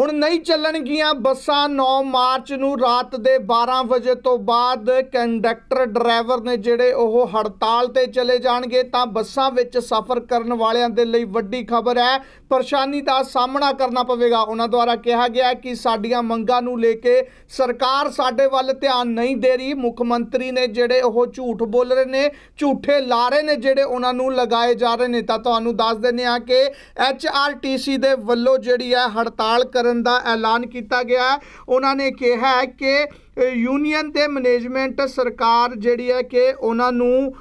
ਹੁਣ ਨਹੀਂ ਚੱਲਣਗੀਆਂ ਬੱਸਾਂ 9 ਮਾਰਚ ਨੂੰ ਰਾਤ ਦੇ 12 ਵਜੇ ਤੋਂ ਬਾਅਦ ਕੰਡਕਟਰ ਡਰਾਈਵਰ ਨੇ ਜਿਹੜੇ ਉਹ ਹੜਤਾਲ ਤੇ ਚਲੇ ਜਾਣਗੇ ਤਾਂ ਬੱਸਾਂ ਵਿੱਚ ਸਫ਼ਰ ਕਰਨ ਵਾਲਿਆਂ ਦੇ ਲਈ ਵੱਡੀ ਖਬਰ ਹੈ। ਪਰੇਸ਼ਾਨੀ ਦਾ ਸਾਹਮਣਾ ਕਰਨਾ ਪਵੇਗਾ। ਉਹਨਾਂ ਦੁਆਰਾ ਕਿਹਾ ਗਿਆ ਕਿ ਸਾਡੀਆਂ ਮੰਗਾਂ ਨੂੰ ਲੈ ਕੇ ਸਰਕਾਰ ਸਾਡੇ ਵੱਲ ਧਿਆਨ ਨਹੀਂ ਦੇ ਰਹੀ। ਮੁੱਖ ਮੰਤਰੀ ਨੇ ਜਿਹੜੇ ਉਹ ਝੂਠ ਬੋਲ ਰਹੇ ਨੇ, ਝੂਠੇ ਲਾਰੇ ਨੇ ਜਿਹੜੇ ਉਹਨਾਂ ਨੂੰ ਲਗਾਏ ਜਾ ਰਹੇ ਨੇ। ਤਾਂ ਤੁਹਾਨੂੰ ਦੱਸ ਦਿੰਦੇ ਹਾਂ ਕਿ ਐਚਆਰਟੀਸੀ ਦੇ ਵੱਲੋਂ ਜਿਹੜੀ ਹੈ ਹੜਤਾਲ ਕਰਨ ਦਾ ਐਲਾਨ ਕੀਤਾ ਗਿਆ ਹੈ। ਉਹਨਾਂ ਨੇ ਕਿਹਾ ਹੈ ਕਿ ਯੂਨੀਅਨ ਤੇ ਮੈਨੇਜਮੈਂਟ ਸਰਕਾਰ ਜਿਹੜੀ ਹੈ ਕਿ ਉਹਨਾਂ ਨੂੰ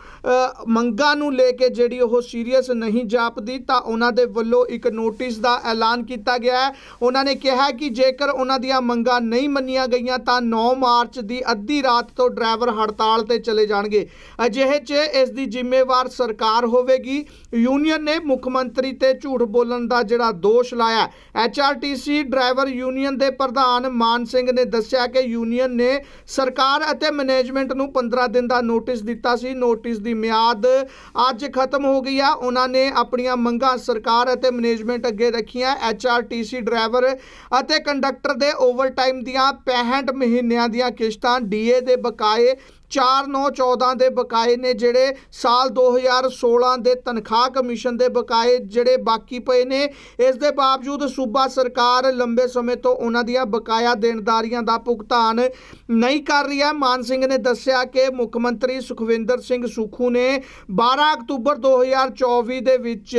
ਮੰਗਾਂ ਨੂੰ ਲੈ ਕੇ ਜਿਹੜੀ ਉਹ ਸੀਰੀਅਸ ਨਹੀਂ ਜਾਪਦੀ, ਤਾਂ ਉਹਨਾਂ ਦੇ ਵੱਲੋਂ ਇੱਕ ਨੋਟਿਸ ਦਾ ਐਲਾਨ ਕੀਤਾ ਗਿਆ ਹੈ। ਉਹਨਾਂ ਨੇ ਕਿਹਾ ਕਿ ਜੇਕਰ ਉਹਨਾਂ ਦੀਆਂ ਮੰਗਾਂ ਨਹੀਂ ਮੰਨੀਆਂ ਗਈਆਂ, ਤਾਂ 9 ਮਾਰਚ ਦੀ ਅੱਧੀ ਰਾਤ ਤੋਂ ਡਰਾਈਵਰ ਹੜਤਾਲ ਤੇ ਚਲੇ ਜਾਣਗੇ। ਅਜਿਹੇ 'ਚ ਇਸ ਦੀ ਜ਼ਿੰਮੇਵਾਰ ਸਰਕਾਰ ਹੋਵੇਗੀ। ਯੂਨੀਅਨ ਨੇ ਮੁੱਖ ਮੰਤਰੀ ਤੇ ਝੂਠ ਬੋਲਣ ਦਾ ਜਿਹੜਾ ਦੋਸ਼ ਲਾਇਆ ਐਚਆਰਟੀਸੀ ਡਰਾਈਵਰ ਯੂਨੀਅਨ ਦੇ ਪ੍ਰਧਾਨ ਮਾਨ ਸਿੰਘ ਨੇ ਦੱਸਿਆ ਕਿ ਯੂਨੀਅਨ ਨੇ ਸਰਕਾਰ ਅਤੇ ਮੈਨੇਜਮੈਂਟ ਨੂੰ 15 ਦਿਨ ਦਾ ਨੋਟਿਸ ਦਿੱਤਾ ਸੀ। ਨੋਟਿਸ ਦੀ ਮਿਆਦ ਅੱਜ ਖਤਮ ਹੋ ਗਈ ਆ। ਉਹਨਾਂ ਨੇ ਆਪਣੀਆਂ ਮੰਗਾਂ ਸਰਕਾਰ ਅਤੇ ਮੈਨੇਜਮੈਂਟ ਅੱਗੇ ਰੱਖੀਆਂ। ਐਚਆਰਟੀਸੀ ਡਰਾਈਵਰ ਅਤੇ ਕੰਡਕਟਰ ਦੇ ਓਵਰਟਾਈਮ ਦੀਆਂ 65 ਮਹੀਨਿਆਂ ਦੀਆਂ ਕਿਸ਼ਤਾਂ ਡੀਏ ਦੇ ਬਕਾਏ 4914 ਦੇ ਬਕਾਏ ਨੇ ਜਿਹੜੇ ਸਾਲ 2016 ਦੇ ਤਨਖਾਹ ਕਮਿਸ਼ਨ ਦੇ ਬਕਾਏ ਜਿਹੜੇ ਬਾਕੀ ਪਏ ਨੇ। ਇਸ ਦੇ ਬਾਵਜੂਦ ਸੂਬਾ ਸਰਕਾਰ ਲੰਬੇ ਸਮੇਂ ਤੋਂ ਉਹਨਾਂ ਦੀਆਂ ਬਕਾਇਆ ਦੇਣਦਾਰੀਆਂ ਦਾ ਭੁਗਤਾਨ ਨਹੀਂ ਕਰ ਰਹੀ ਹੈ। ਮਾਨ ਸਿੰਘ ਨੇ ਦੱਸਿਆ ਕਿ ਮੁੱਖ ਮੰਤਰੀ ਸੁਖਵਿੰਦਰ ਸਿੰਘ ਸੁਖੂ ਨੇ 12 ਅਕਤੂਬਰ 2024 ਦੇ ਵਿੱਚ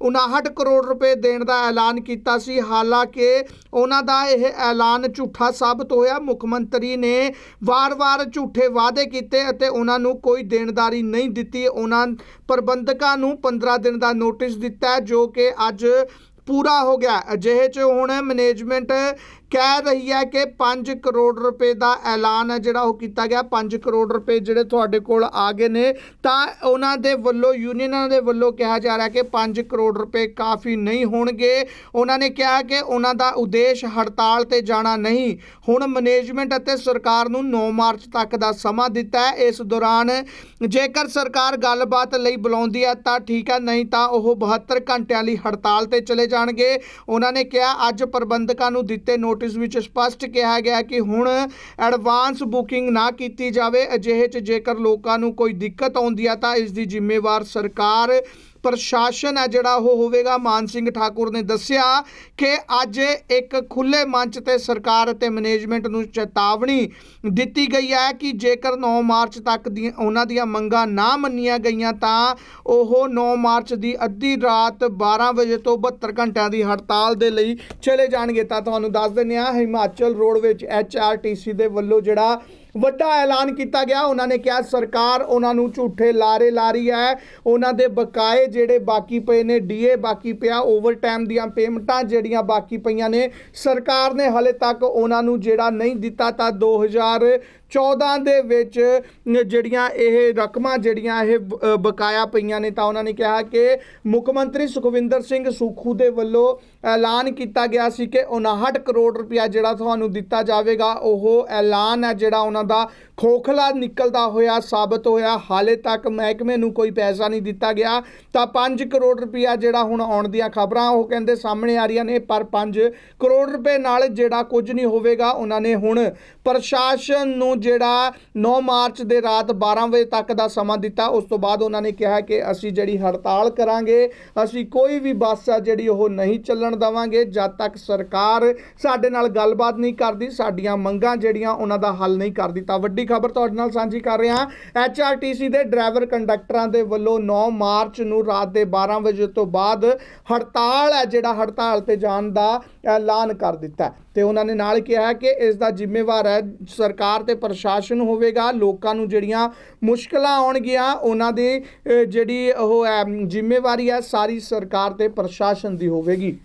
59 ਕਰੋੜ ਰੁਪਏ ਦੇਣ ਦਾ ਐਲਾਨ ਕੀਤਾ ਸੀ। ਹਾਲਾਂਕਿ ਉਹਨਾਂ ਦਾ ਇਹ ਐਲਾਨ ਝੂਠਾ ਸਾਬਤ ਹੋਇਆ। ਮੁੱਖ ਮੰਤਰੀ ਨੇ ਵਾਰ-ਵਾਰ ਝੂਠੇ ਵਾਅਦੇ ਕੀਤੇ ਅਤੇ ਉਹਨਾਂ ਨੂੰ ਕੋਈ ਦੇਣਦਾਰੀ ਨਹੀਂ ਦਿੱਤੀ। ਉਹਨਾਂ ਪ੍ਰਬੰਧਕਾਂ ਨੂੰ 15 ਦਿਨ ਦਾ ਨੋਟਿਸ ਦਿੱਤਾ, ਜੋ ਕਿ ਅੱਜ ਪੂਰਾ ਹੋ ਗਿਆ। ਅਜਿਹੇ 'ਚ ਹੁਣ ਮੈਨੇਜਮੈਂਟ ਕਹਿ ਰਹੀ ਹੈ ਕਿ 5 ਕਰੋੜ ਰੁਪਏ ਦਾ ਐਲਾਨ ਹੈ, ਜਿਹੜਾ ਉਹ ਕੀਤਾ ਗਿਆ। 5 ਕਰੋੜ ਰੁਪਏ ਜਿਹੜੇ ਤੁਹਾਡੇ ਕੋਲ ਆ ਗਏ ਨੇ, ਤਾਂ ਉਹਨਾਂ ਦੇ ਵੱਲੋਂ, ਯੂਨੀਅਨਾਂ ਦੇ ਵੱਲੋਂ ਕਿਹਾ ਜਾ ਰਿਹਾ ਕਿ 5 ਕਰੋੜ ਰੁਪਏ ਕਾਫੀ ਨਹੀਂ ਹੋਣਗੇ। ਉਹਨਾਂ ਨੇ ਕਿਹਾ ਕਿ ਉਹਨਾਂ ਦਾ ਉਦੇਸ਼ ਹੜਤਾਲ ਤੇ ਜਾਣਾ ਨਹੀਂ। ਹੁਣ ਮੈਨੇਜਮੈਂਟ ਅਤੇ ਸਰਕਾਰ ਨੂੰ 9 ਮਾਰਚ ਤੱਕ ਦਾ ਸਮਾਂ ਦਿੱਤਾ ਹੈ। ਇਸ ਦੌਰਾਨ ਜੇਕਰ ਸਰਕਾਰ ਗੱਲਬਾਤ ਲਈ ਬੁਲਾਉਂਦੀ ਹੈ, ਤਾਂ ਠੀਕ ਹੈ, ਨਹੀਂ ਤਾਂ ਉਹ 72 ਘੰਟਿਆਂ ਲਈ ਹੜਤਾਲ ਤੇ ਚਲੇ ਜਾਣਗੇ। ਉਹਨਾਂ ਨੇ ਕਿਹਾ, ਅੱਜ ਪ੍ਰਬੰਧਕਾਂ ਨੂੰ ਦਿੱਤੇ ਨੋਟਿਸ ਵਿੱਚ ਸਪਸ਼ਟ ਕਿਹਾ ਗਿਆ ਕਿ ਹੁਣ ਐਡਵਾਂਸ ਬੁਕਿੰਗ ਨਾ ਕੀਤੀ ਜਾਵੇ। ਅਜਿਹੇ 'ਚ ਜੇਕਰ ਲੋਕਾਂ ਨੂੰ ਕੋਈ ਦਿੱਕਤ ਆਉਂਦੀ ਹੈ ਤਾਂ ਇਸ ਦੀ ਜ਼ਿੰਮੇਵਾਰ ਸਰਕਾਰ ਪ੍ਰਸ਼ਾਸਨ ਹੈ ਜਿਹੜਾ ਉਹ ਹੋਵੇਗਾ, ਮਾਨ ਸਿੰਘ ਠਾਕੁਰ ਨੇ ਦੱਸਿਆ ਕਿ ਅੱਜ ਇੱਕ ਖੁੱਲੇ ਮੰਚ ਤੇ ਸਰਕਾਰ ਅਤੇ ਮੈਨੇਜਮੈਂਟ ਨੂੰ ਚੇਤਾਵਨੀ ਦਿੱਤੀ ਗਈ ਹੈ ਕਿ ਜੇਕਰ 9 ਮਾਰਚ ਤੱਕ ਦੀ ਉਹਨਾਂ ਦੀਆਂ ਮੰਗਾਂ ਨਾ ਮੰਨੀਆਂ ਗਈਆਂ ਤਾਂ ਉਹ 9 ਮਾਰਚ ਦੀ ਅੱਧੀ ਰਾਤ 12 ਵਜੇ ਤੋਂ 72 ਘੰਟਿਆਂ ਦੀ ਹੜਤਾਲ ਦੇ ਲਈ ਚਲੇ ਜਾਣਗੇ। ਤਾਂ ਤੁਹਾਨੂੰ ਦੱਸ ਦਿੰਦੇ ਹਾਂ, ਹਿਮਾਚਲ ਰੋਡ ਵਿੱਚ ਐਚਆਰਟੀਸੀ ਦੇ ਵੱਲੋਂ ਜਿਹੜਾ ਵੱਡਾ ਐਲਾਨ ਕੀਤਾ ਗਿਆ। ਉਹਨਾਂ ਨੇ ਕਿਹਾ, ਸਰਕਾਰ ਉਹਨਾਂ ਨੂੰ ਝੂਠੇ ਲਾਰੇ ਲਾ ਰਹੀ ਹੈ। ਉਹਨਾਂ ਦੇ ਬਕਾਏ ਜਿਹੜੇ ਬਾਕੀ ਪਏ ਨੇ, ਡੀਏ ਬਾਕੀ ਪਿਆ, ਓਵਰਟਾਈਮ ਦੀਆਂ ਪੇਮੈਂਟਾਂ ਜਿਹੜੀਆਂ ਬਾਕੀ ਪਈਆਂ ਨੇ, ਸਰਕਾਰ ਨੇ ਹਲੇ ਤੱਕ ਉਹਨਾਂ ਨੂੰ ਜਿਹੜਾ ਨਹੀਂ ਦਿੱਤਾ ਤਾਂ 2014 ਦੇ ਵਿੱਚ ਜਿਹੜੀਆਂ ਇਹ ਰਕਮਾਂ, ਜਿਹੜੀਆਂ ਇਹ ਬਕਾਇਆ ਪਈਆਂ ਨੇ ਤਾਂ ਉਹਨਾਂ ਨੇ ਕਿਹਾ ਕਿ ਮੁੱਖ ਮੰਤਰੀ ਸੁਖਵਿੰਦਰ ਸਿੰਘ ਸੁਖੂ ਦੇ ਵੱਲੋਂ ਐਲਾਨ ਕੀਤਾ ਗਿਆ ਸੀ ਕਿ 59 ਕਰੋੜ ਰੁਪਇਆ ਜਿਹੜਾ ਤੁਹਾਨੂੰ ਦਿੱਤਾ ਜਾਵੇਗਾ, ਉਹ ਐਲਾਨ ਹੈ ਜਿਹੜਾ ਉਹਨਾਂ ਦਾ ਖੋਖਲਾ ਨਿਕਲਦਾ ਹੋਇਆ, ਸਾਬਤ ਹੋਇਆ। ਹਾਲੇ ਤੱਕ ਮਹਿਕਮੇ ਨੂੰ ਕੋਈ ਪੈਸਾ ਨਹੀਂ ਦਿੱਤਾ ਗਿਆ। ਤਾਂ 5 ਕਰੋੜ ਰੁਪਇਆ ਜਿਹੜਾ ਹੁਣ ਆਉਣ ਦੀਆਂ ਖਬਰਾਂ, ਉਹ ਕਹਿੰਦੇ ਸਾਹਮਣੇ ਆ ਰਹੀਆਂ ਨੇ, ਪਰ 5 ਕਰੋੜ ਰੁਪਏ ਨਾਲ ਜਿਹੜਾ ਕੁਝ ਨਹੀਂ ਹੋਵੇਗਾ, ਉਹਨਾਂ ਨੇ ਹੁਣ ਪ੍ਰਸ਼ਾਸਨ ਨੂੰ ਜਿਹੜਾ 9 ਮਾਰਚ ਦੇ ਰਾਤ 12 ਵਜੇ ਤੱਕ ਦਾ ਸਮਾਂ ਦਿੱਤਾ। ਉਸ ਤੋਂ ਬਾਅਦ ਉਹਨਾਂ ਨੇ ਕਿਹਾ ਕਿ ਅਸੀਂ ਜਿਹੜੀ ਹੜਤਾਲ ਕਰਾਂਗੇ, ਅਸੀਂ ਕੋਈ ਵੀ ਬੱਸ ਆ ਜਿਹੜੀ ਉਹ ਨਹੀਂ ਚੱਲਣ ਦਵਾਂਗੇ। ਜਦ ਤੱਕ ਸਰਕਾਰ ਸਾਡੇ ਨਾਲ ਗੱਲਬਾਤ ਨਹੀਂ ਕਰਦੀ, ਸਾਡੀਆਂ ਮੰਗਾਂ ਜਿਹੜੀਆਂ ਉਹਨਾਂ ਦਾ ਹੱਲ ਨਹੀਂ ਕਰ ਕਰਦੀ ਤਾਂ ਵੱਡੀ ਖਬਰ ਤੁਹਾਡੇ ਨਾਲ ਸਾਂਝੀ ਕਰ ਰਹੇ ਹਾਂ ਐਚਆਰਟੀਸੀ ਦੇ ਡਰਾਈਵਰ ਕੰਡਕਟਰਾਂ ਦੇ ਵੱਲੋਂ 9 ਮਾਰਚ ਨੂੰ ਰਾਤ ਦੇ 12 ਵਜੇ ਤੋਂ ਬਾਅਦ ਹੜਤਾਲ ਹੈ, ਜਿਹੜਾ ਹੜਤਾਲ ਤੇ ਜਾਣ ਦਾ ਐਲਾਨ ਕਰ ਦਿੱਤਾ ਹੈ। ਤੇ ਉਹਨਾਂ ਨੇ ਨਾਲ ਕਿਹਾ ਕਿ ਇਸ ਦਾ ਜ਼ਿੰਮੇਵਾਰ ਹੈ, ਸਰਕਾਰ ਤੇ ਪ੍ਰਸ਼ਾਸਨ ਹੋਵੇਗਾ, ਲੋਕਾਂ ਨੂੰ ਜਿਹੜੀਆਂ ਮੁਸ਼ਕਲਾਂ ਆਉਣਗੀਆਂ, ਉਹਨਾਂ ਦੀ ਜਿਹੜੀ ਉਹ ਹੈ, ਜ਼ਿੰਮੇਵਾਰੀ ਹੈ, ਸਾਰੀ ਸਰਕਾਰ ਤੇ ਪ੍ਰਸ਼ਾਸਨ ਦੀ ਹੋਵੇਗੀ